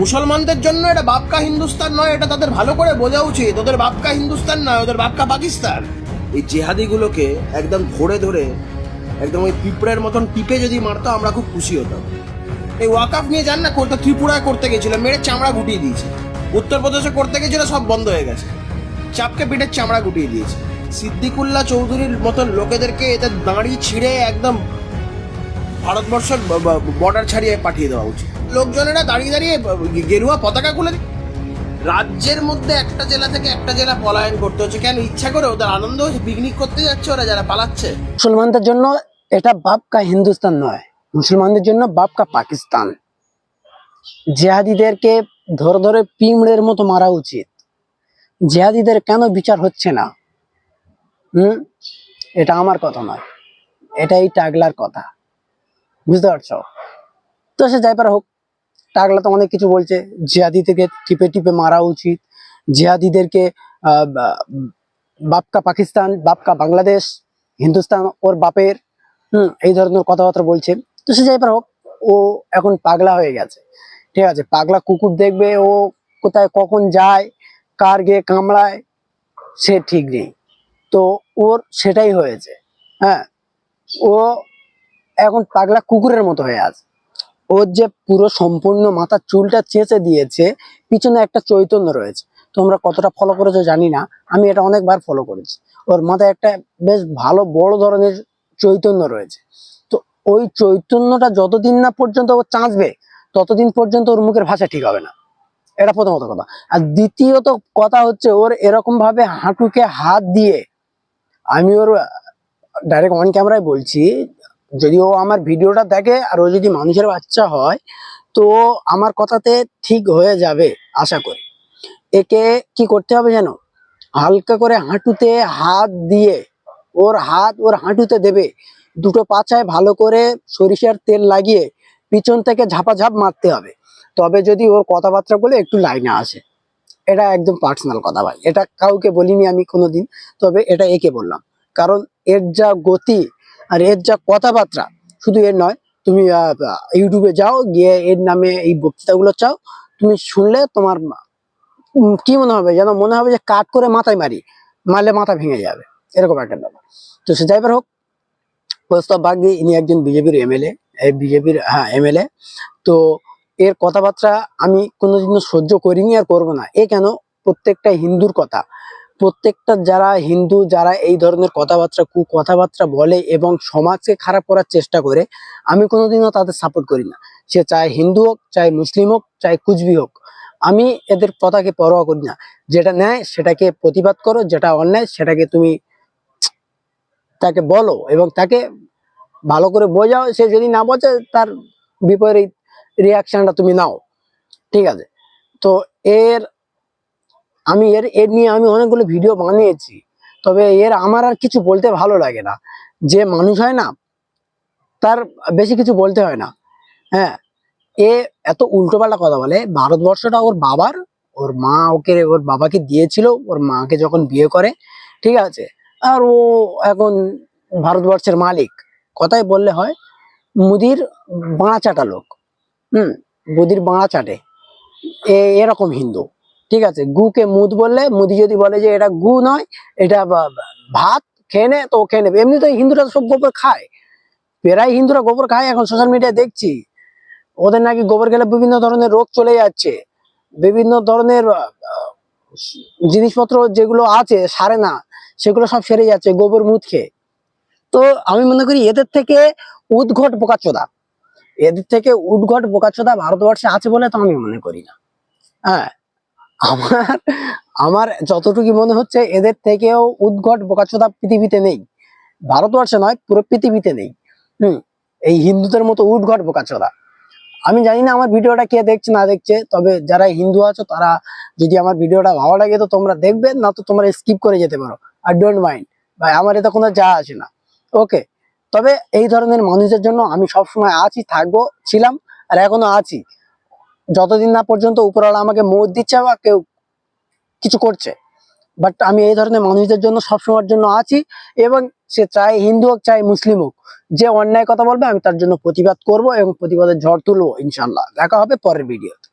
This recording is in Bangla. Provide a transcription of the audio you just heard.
মুসলমানদের জন্য এটা বাপকা হিন্দুস্তান নয়, এটা তাদের ভালো করে বোঝা উচিত। ওদের বাপকা হিন্দুস্তান নয়, ওদের বাপকা পাকিস্তান। এই জেহাদিগুলোকে একদম ধরে ধরে, একদম ওই পিঁপড়ের মতন টিপে যদি মারতো, আমরা খুব খুশি হতাম। এই ওয়াকাফ নিয়ে যান না করতে ত্রিপুরায় করতে গেছিল, মেরে চামড়া গুটিয়ে দিয়েছে। উত্তরপ্রদেশে করতে গেছিল, সব বন্ধ হয়ে গেছে। চাপকে পিঠের চামড়া গুটিয়ে দিয়েছে। সিদ্দিকুল্লাহ চৌধুরীর মতন লোকেদেরকে এদের দাঁড়ি ছিঁড়ে একদম ভারতবর্ষের বর্ডার ছাড়িয়ে পাঠিয়ে দেওয়া উচিত। লোকজনেরা দাঁড়িয়ে দাঁড়িয়ে গেরুয়া পতাকা খুলে রাজ্যের মধ্যে একটা জেলা থেকে একটা জেলা পলায়ন করতে হচ্ছে। কেন? ইচ্ছা করে ওদের আনন্দ পিকনিক করতে যাচ্ছে, ওরা যারা পালাচ্ছে। মুসলমানদের জন্য এটা বাপ কা হিন্দুস্তান নয়, মুসলমানদের জন্য বাপ কা পাকিস্তান। জেহাদিদেরকে ধরে ধরে পিমড়ের মতো মারা উচিত। জেহাদিদের কেন বিচার হচ্ছে না? হুম? এটা আমার কথা নয়। এটা এই টাগলার কথা। বুঝতে পারছ? তো সে যাই পারে হোক টাগলা তো অনেক কিছু বলছে জিহাদিদেরকে টিপে টিপে মারা উচিত জিহাদিদেরকে বাপকা পাকিস্তান, বাপকা বাংলাদেশ, হিন্দুস্তান, ওর বাপের, হুম, এই ধরনের কথাবার্তা বলছে। তো সে যাই পারে হোক, ও এখন পাগলা হয়ে গেছে। ঠিক আছে, পাগলা কুকুর দেখবে ও কোথায়, কখন যায়, কার গিয়ে কামড়ায়, সে ঠিক নেই। তো ওর সেটাই হয়েছে হ্যাঁ। ও এখন পাগলা কুকুরের মতো হয়ে আছে। ওর যে পুরো সম্পূর্ণ মাথার চুলটা চেঁচে দিয়েছে, পিছনে একটা চৈতন্য রয়েছে। তোমরা কতটা ফলো করেছ জানি না, আমি এটা অনেকবার ফলো করেছি। ওর মাথায় একটা বেশ ভালো, বড় ধরনের চৈতন্য রয়েছে। তো ওই চৈতন্যটা যতদিন না পর্যন্ত ও চাঁচবে, ততদিন পর্যন্ত ওর মুখের ভাষা ঠিক হবে না। এটা প্রথমত কথা। আর দ্বিতীয়ত কথা হচ্ছে, ওর এরকম ভাবে হাঁটুকে হাত দিয়ে, আমি ওর ডাইরেক্ট অন ক্যামেরায় বলছি যদি ও আমার ভিডিওটা দেখে আর ও যদি মানুষের বাচ্চা হয়, তো আমার কথাতে ঠিক হয়ে যাবে, আশা করি। একে কি করতে হবে যেন? হালকা করে হাঁটুতে হাত দিয়ে, ওর হাত ওর হাঁটুতে দেবে। দুটো পাছায় ভালো করে সরিষার তেল লাগিয়ে পিছন থেকে ঝাপাঝাপ মারতে হবে। তবে যদি ওর কথাবার্তা কথাবার্তাগুলো একটু লাইনে আসে। এটা একদম পার্সোনাল কথা ভাই। এটা কাউকে বলিনি আমি কোনোদিন, তবে এটা একে বললাম। কারণ এর যা গতি আর এর যা কথাবার্তা, শুধু এর নয়, তুমি ইউটিউবে যাও, গিয়ে এর নামে এই বক্তৃতাগুলো চাও, তুমি শুনলে তোমার কি মনে হবে যেন মনে হবে যে কাট করে মাথায় মারি, মারলে মাথা ভেঙে যাবে, এরকম একটা ব্যাপার। তো সে যাইবার হোক, প্রস্তাব বাগদি, ইনি একজন বিজেপির এমএলএ বিজেপির হ্যাঁ এমএলএ। তো এর কথাবার্তা আমি কোনোদিনও সহ্য করিনি আর করব না। এ কেন? প্রত্যেকটা হিন্দুর কথা প্রত্যেকটা যারা হিন্দু, যারা এই ধরনের কথাবার্তা কু কথাবার্তা বলে এবং সমাজকে খারাপ করার চেষ্টা করে, আমি কোনোদিনও তাদের সাপোর্ট করি না। সে চায় হিন্দু হোক চাই মুসলিম হোক চাই কুচবি হোক। আমি এদের কথাকে পরোয়া করি না। যেটা নেয় সেটাকে প্রতিবাদ করো, যেটা অন্যায়, সেটাকে তুমি তাকে বলো এবং তাকে ভালো করে বোঝাও। সে যদি না বোঝে, তার বিপরীত রিয়াকশনটা তুমি নাও। ঠিক আছে? তো এর আমি এর এর নিয়ে আমি অনেকগুলো ভিডিও বানিয়েছি। তবে এর আমার আর কিছু বলতে ভালো লাগে না। যে মানুষ হয় না, তার বেশি কিছু বলতে হয় না। হ্যাঁ এ এত উল্টোপাল্টা কথা বলে। ভারতবর্ষটা ওর বাবার, ওর মা ওকে, ওর বাবাকে দিয়েছিল, ওর মাকে যখন বিয়ে করে, ঠিক আছে? আর ও এখন ভারতবর্ষের মালিক। কথাই বললে হয়, মুদির বাঁড়া চাটা লোক। হুম, মুদির বাঁড়া চাটে। এরকম হিন্দু। ঠিক আছে? গুকে মুদ বললে, মুদি যদি বলে যে এটা গু নয়, এটা ভাত খেয়ে নে, তো খেয়ে নেবে। এমনি তো হিন্দুরা সব গোবর খায়। প্রায় হিন্দুরা গোবর খায়, এখন সোশ্যাল মিডিয়ায় দেখছি। ওদের নাকি গোবর খেলে বিভিন্ন ধরনের রোগ চলে যাচ্ছে। বিভিন্ন ধরনের জিনিসপত্র যেগুলো আছে, সারে না, সেগুলো সব সেরে যাচ্ছে গোবর মুদ খেয়ে। তো আমি মনে করি এদের থেকে উদ্ঘট বোকাচোদা এদের থেকে উদ্ঘট বোকাচোদা ভারতবর্ষে আছে বলে তো আমি মনে করি না। হ্যাঁ আমার আমার যতটুকু মনে হচ্ছে এদের থেকেও উদ্ঘট বোকাচোদা পৃথিবীতে নেই। ভারতবর্ষে নয়, পুরো পৃথিবীতে নেই। হুম, এই হিন্দুদের মতো উদ্ঘট বোকাচোদা। আমি জানি না আমার ভিডিওটা কে দেখছে, না দেখছে, তবে যারা হিন্দু আছো, তারা যদি আমার ভিডিওটা ভালো লাগে, তো তোমরা দেখবে, না তো তোমরা স্কিপ করে যেতে পারো। আর ডোন্ট মাইন্ড ভাই, আমার এতে কোনো যা আসে না। ওকে তবে এই ধরনের মানুষের জন্য আমি সবসময় আছি, থাকব, ছিলাম, আর এখনও আছি। যতদিন না পর্যন্ত উপরওয়ালা আমাকে মত দিচ্ছে বা কেউ কিছু করছে। বাট আমি এই ধরনের মানুষদের জন্য সবসময়ের জন্য আছি এবং সে চাই হিন্দু হোক চাই মুসলিম হোক, যে অন্যায় কথা বলবে আমি তার জন্য প্রতিবাদ করব এবং প্রতিবাদের ঝড় তুলবো ইনশাল্লাহ দেখা হবে পরের ভিডিওতে